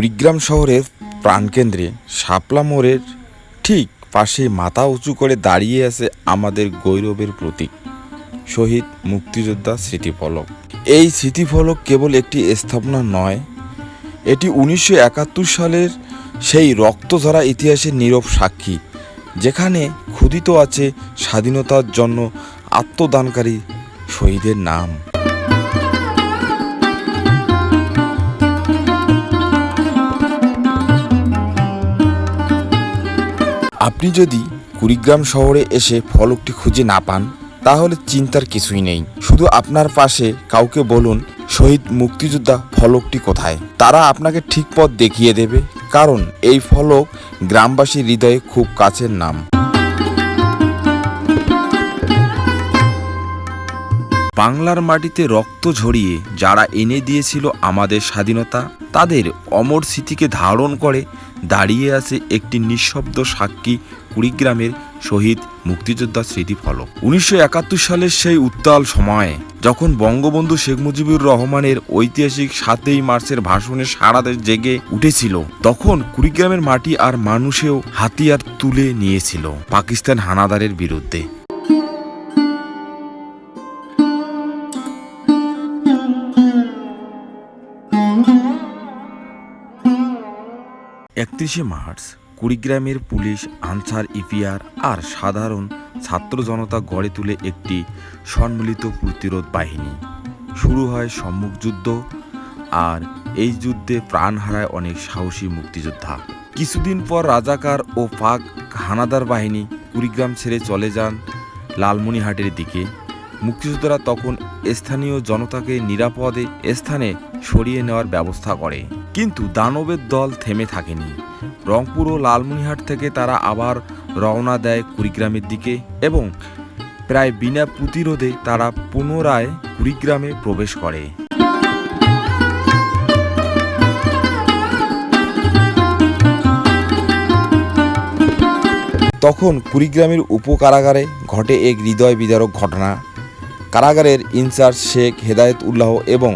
কুড়িগ্রাম শহরের প্রাণকেন্দ্রে শাপলা মোড়ের ঠিক পাশে মাথা উঁচু করে দাঁড়িয়ে আছে আমাদের গৌরবের প্রতীক, শহীদ মুক্তিযোদ্ধা স্মৃতিফলক এই স্মৃতিফলক কেবল একটি স্থাপনা নয়, এটি উনিশশো একাত্তর সালের সেই রক্তঝরা ইতিহাসের নীরব সাক্ষী, যেখানে ক্ষুদিত আছে স্বাধীনতার জন্য আত্মদানকারী শহীদের নাম। আপনি যদি কুড়িগ্রাম শহরে এসে ফলকটি খুঁজে না পান, তাহলে চিন্তার কিছুই নেই। শুধু আপনার পাশে কাউকে বলুন, শহীদ মুক্তিযোদ্ধা ফলকটি কোথায়? তারা আপনাকে ঠিক পথ দেখিয়ে দেবে, কারণ এই ফলক গ্রামবাসীর হৃদয়ে খুব কাছের নাম। বাংলার মাটিতে রক্ত ঝরিয়ে যারা এনে দিয়েছিল আমাদের স্বাধীনতা, তাদের অমর স্মৃতিকে ধারণ করে দাঁড়িয়ে আছে একটি নিঃশব্দ সাক্ষী কুড়িগ্রামের শহীদ মুক্তিযোদ্ধা স্মৃতিফলক উনিশশো একাত্তর সালের সেই উত্তাল সময়ে যখন বঙ্গবন্ধু শেখ মুজিবুর রহমানের ঐতিহাসিক সাতই মার্চের ভাষণে সারা দেশ জেগে উঠেছিল, তখন কুড়িগ্রামের মাটি আর মানুষেও হাতিয়ার তুলে নিয়েছিল পাকিস্তান হানাদারের বিরুদ্ধে। একত্রিশে মার্চ কুড়িগ্রামের পুলিশ, আনসার ইপিআর আর সাধারণ ছাত্র জনতা গড়ে তুলে একটি সম্মিলিত প্রতিরোধ বাহিনী। শুরু হয় সম্মুখ যুদ্ধ আর এই যুদ্ধে প্রাণ হারায় অনেক সাহসী মুক্তিযোদ্ধা। কিছুদিন পর রাজাকার ও পাক হানাদার বাহিনী কুড়িগ্রাম ছেড়ে চলে যান লালমনিহাটের দিকে। মুক্তিযোদ্ধারা তখন স্থানীয় জনতাকে নিরাপদে স্থানে সরিয়ে নেওয়ার ব্যবস্থা করে। কিন্তু দানবের দল থেমে থাকেনি। রংপুর ও লালমনিহাট থেকে তারা আবার রওনা দেয় কুড়িগ্রামের দিকে এবং প্রায় বিনা প্রতিরোধে তারা পুনরায় কুড়িগ্রামে প্রবেশ করে। তখন কুড়িগ্রামের উপকারাগারে ঘটে এক হৃদয় বিদারক ঘটনা। কারাগারের ইনচার্জ শেখ হেদায়েত উল্লাহ এবং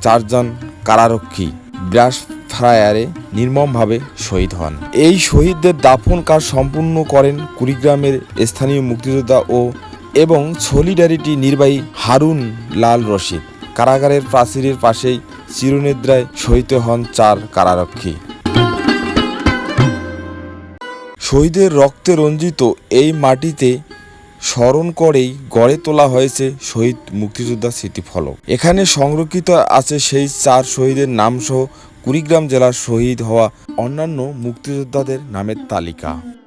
চারজন কারারক্ষী ব্রাশ ফায়ারে নির্মমভাবে শহীদ হন। এই শহীদদের দাফন কাজ সম্পূর্ণ করেন কুড়িগ্রামের স্থানীয় মুক্তিযোদ্ধা ও এবং সলিডারিটি নির্বাহী হারুন লাল রশিদ। কারাগারের প্রাচীরের পাশেই চিরনিদ্রায় শহীদ হন চার কারারক্ষী। শহীদের রক্তে রঞ্জিত এই মাটিতে স্মরণ করেই গড়ে তোলা হয়েছে শহীদ মুক্তিযোদ্ধা স্মৃতিফলক এখানে সংরক্ষিত আছে সেই চার শহীদের নামসহ কুড়িগ্রাম জেলার শহীদ হওয়া অন্যান্য মুক্তিযোদ্ধাদের নামের তালিকা।